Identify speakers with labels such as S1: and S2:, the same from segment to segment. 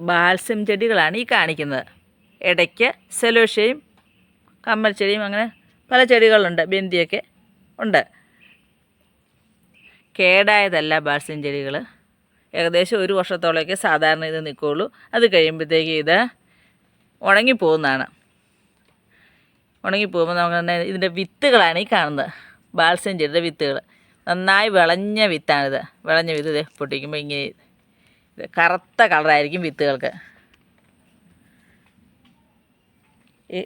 S1: Balsam ചെടികളാണ് ഈ കാണിക്കുന്നത്. ഇടയ്ക്ക് സെലോഷയും കമ്മൽ ചെടിയും അങ്ങനെ പല ചെടികളുണ്ട് ബിന്ദിയൊക്കെ ഉണ്ട്. കേടായതല്ല ബാൽസ്യം ചെടികൾ ഏകദേശം ഒരു വർഷത്തോളമൊക്കെ സാധാരണ ഇത് നിൽക്കുകയുള്ളൂ. അത് കഴിയുമ്പോഴത്തേക്ക് ഇത് ഉണങ്ങിപ്പോകുന്നതാണ്. ഉണങ്ങിപ്പോകുമ്പോൾ നമുക്ക് തന്നെ ഇതിന്റെ വിത്തുകളാണ് ഈ കാണുന്നത്. ബാൽസ്യം ചെടിയുടെ വിത്തുകൾ. നന്നായി വിളഞ്ഞ വിത്താണിത്. വിളഞ്ഞ വിത്ത് പൊട്ടിക്കുമ്പോൾ ഇങ്ങനെ കറുത്ത കളറായിരിക്കും വിത്തുകൾക്ക്. ഈ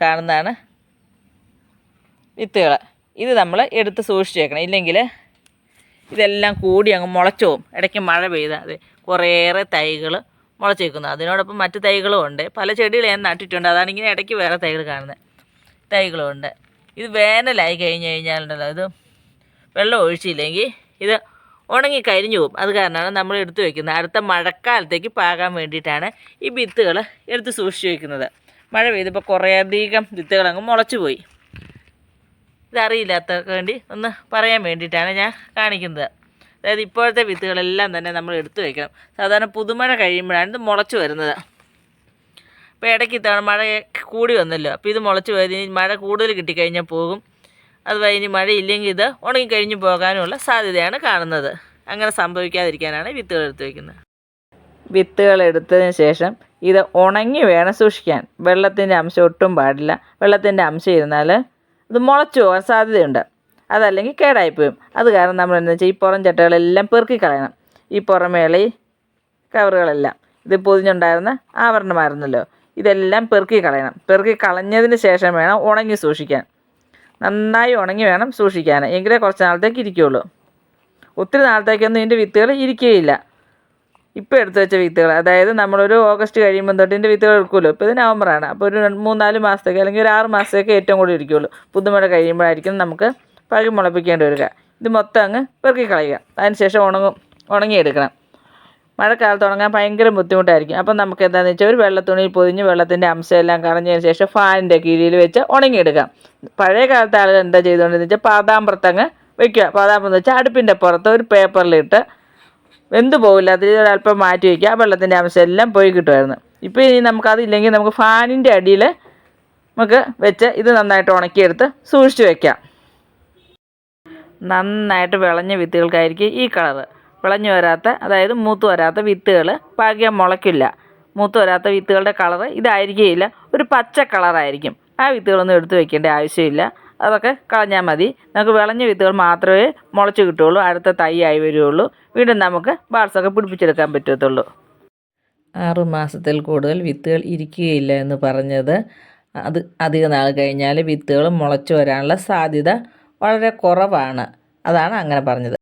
S1: കാണുന്നതാണ് വിത്തുകൾ ഇത് നമ്മൾ എടുത്ത് സൂക്ഷിച്ച് വെക്കണം. ഇല്ലെങ്കിൽ ഇതെല്ലാം കൂടി അങ്ങ് മുളച്ചു പോകും ഇടയ്ക്ക് മഴ പെയ്താൽ അത് കുറേയേറെ തൈകൾ മുളച്ച് വെക്കുന്നു അതിനോടൊപ്പം മറ്റ് തൈകളും ഉണ്ട്. പല ചെടികൾ ഞാൻ നട്ടിട്ടുണ്ട്. അതാണ് ഇങ്ങനെ ഇടയ്ക്ക് വേറെ തൈകൾ കാണുന്നത് തൈകളും ഉണ്ട്. ഇത് വേനലായി കഴിഞ്ഞ് കഴിഞ്ഞാലുണ്ടല്ലോ ഇത് വെള്ളം ഒഴിച്ചില്ലെങ്കിൽ ഇത് ഉണങ്ങി കരിഞ്ഞു പോകും അത് കാരണമാണ് നമ്മൾ എടുത്തു വയ്ക്കുന്നത്. അടുത്ത മഴക്കാലത്തേക്ക് പാകാൻ വേണ്ടിയിട്ടാണ് ഈ വിത്തുകൾ എടുത്ത് സൂക്ഷിച്ചു വയ്ക്കുന്നത്. മഴ പെയ്തപ്പോൾ കുറേയധികം വിത്തുകൾ അങ്ങ് മുളച്ചു പോയി ഇതറിയില്ലാത്തവർക്ക് വേണ്ടി ഒന്ന് പറയാൻ വേണ്ടിയിട്ടാണ് ഞാൻ കാണിക്കുന്നത്. അതായത് ഇപ്പോഴത്തെ വിത്തുകളെല്ലാം തന്നെ നമ്മൾ എടുത്തു വയ്ക്കണം. സാധാരണ പുതുമഴ കഴിയുമ്പോഴാണ് ഇത് മുളച്ചു വരുന്നത്. അപ്പോൾ ഇടയ്ക്ക് ഇത്തവണ മഴ കൂടി വന്നല്ലോ. അപ്പോൾ ഇത് മുളച്ച് പോയത് മഴ കൂടുതൽ കിട്ടിക്കഴിഞ്ഞാൽ പോകും. അതുപോലെ ഇനി മഴയില്ലെങ്കിൽ ഇത് ഉണങ്ങിക്കഴിഞ്ഞു പോകാനുമുള്ള സാധ്യതയാണ് കാണുന്നത്. അങ്ങനെ സംഭവിക്കാതിരിക്കാനാണ് വിത്തുകൾ എടുത്ത് വയ്ക്കുന്നത് വിത്തുകൾ എടുത്തതിന് ശേഷം ഇത് ഉണങ്ങി വേണം സൂക്ഷിക്കാൻ. വെള്ളത്തിന്റെ അംശം ഒട്ടും പാടില്ല. വെള്ളത്തിന്റെ അംശം ഇരുന്നാൽ ഇത് മുളച്ചു പോകാൻ സാധ്യതയുണ്ട്. അതല്ലെങ്കിൽ കേടായിപ്പോയും അത് കാരണം നമ്മൾ എന്താ വെച്ചാൽ ഈ പുറം ചട്ടകളെല്ലാം പെറുക്കി കളയണം. ഈ പുറമേളി കവറുകളെല്ലാം. ഇത് പൊതിഞ്ഞുണ്ടായിരുന്ന ആവരണമായിരുന്നല്ലോ. ഇതെല്ലാം പെറുക്കി കളയണം. പെറുക്കി കളഞ്ഞതിന് ശേഷം വേണം ഉണങ്ങി സൂക്ഷിക്കാൻ. നന്നായി ഉണങ്ങി വേണം സൂക്ഷിക്കാൻ എങ്കിലേ കുറച്ച് നാളത്തേക്ക് ഇരിക്കുകയുള്ളൂ ഒത്തിരി നാളത്തേക്കൊന്നും ഇതിന്റെ വിത്തുകൾ ഇരിക്കുകയില്ല ഇപ്പോൾ എടുത്തു വെച്ച വിത്തുകൾ. അതായത് നമ്മളൊരു ഓഗസ്റ്റ് കഴിയുമ്പോൾ തൊട്ട് ഇതിന്റെ വിത്തുകൾ എടുക്കുമല്ലോ ഇപ്പോൾ ഇത് നവംബറാണ്. അപ്പോൾ ഒരു മൂന്നാൽ മാസത്തേക്ക് അല്ലെങ്കിൽ ഒരു ആറ് മാസത്തേക്ക് ഏറ്റവും കൂടുതൽ ഇരിക്കുകയുള്ളൂ പുതുമഴ കഴിയുമ്പോഴായിരിക്കും നമുക്ക് പഴി മുളപ്പിക്കേണ്ടി വരിക. ഇത് മൊത്തം അങ്ങ് പെറുക്കി കളയുക. അതിനുശേഷം ഉണങ്ങും ഉണങ്ങിയെടുക്കണം. മഴക്കാലത്ത് ഉണങ്ങാൻ ഭയങ്കര ബുദ്ധിമുട്ടായിരിക്കും. അപ്പം നമുക്ക് എന്താണെന്ന് വെച്ചാൽ ഒരു വെള്ളത്തുണിയിൽ പൊതിഞ്ഞ് വെള്ളത്തിന്റെ അംശമെല്ലാം കളഞ്ഞതിന് ശേഷം ഫാനിന്റെ കീഴിൽ വെച്ച് ഉണങ്ങിയെടുക്കാം. പഴയ കാലത്തെ ആളുകൾ എന്താ ചെയ്തുകൊണ്ടെന്ന് വെച്ചാൽ പാതാമ്പുറത്തങ്ങ് വെക്കുക. പാതാമ്പുറം വെച്ചാൽ അടുപ്പിന്റെ പുറത്ത് ഒരു പേപ്പറിലിട്ട് വെന്ത് പോകില്ല അതിൽ ഒരല്പം മാറ്റി വയ്ക്കുക ആ വെള്ളത്തിന്റെ അംശം എല്ലാം പോയി കിട്ടുമായിരുന്നു. ഇപ്പോൾ ഇനി നമുക്കതില്ലെങ്കിൽ നമുക്ക് ഫാനിന്റെ അടിയിൽ നമുക്ക് വെച്ച് ഇത് നന്നായിട്ട് ഉണക്കിയെടുത്ത് സൂക്ഷിച്ച് വയ്ക്കാം നന്നായിട്ട് വിളഞ്ഞ വിത്തുകൾക്കായിരിക്കും ഈ കളറ്. വിളഞ്ഞു വരാത്ത അതായത് മൂത്ത് വരാത്ത വിത്തുകൾ പാകിയാൽ മുളയ്ക്കില്ല. മൂത്ത് വരാത്ത വിത്തുകളുടെ കളറ് ഇതായിരിക്കുകയില്ല ഒരു പച്ച കളറായിരിക്കും. ആ വിത്തുകളൊന്നും എടുത്തു വെക്കേണ്ട ആവശ്യമില്ല. അതൊക്കെ കളഞ്ഞാൽ മതി. നമുക്ക് വിളഞ്ഞ വിത്തുകൾ മാത്രമേ മുളച്ചു കിട്ടുകയുള്ളൂ. അടുത്ത തൈ ആയി വരികയുള്ളൂ. വീണ്ടും നമുക്ക് ബാൾസൊക്കെ പിടിപ്പിച്ചെടുക്കാൻ പറ്റത്തുള്ളൂ. ആറ് മാസത്തിൽ കൂടുതൽ വിത്തുകൾ ഇരിക്കുകയില്ല എന്ന് പറഞ്ഞത്. അത് അധിക നാൾ കഴിഞ്ഞാൽ വിത്തുകൾ മുളച്ചു വരാനുള്ള സാധ്യത വളരെ കുറവാണ്. അതാണ് അങ്ങനെ പറഞ്ഞത്.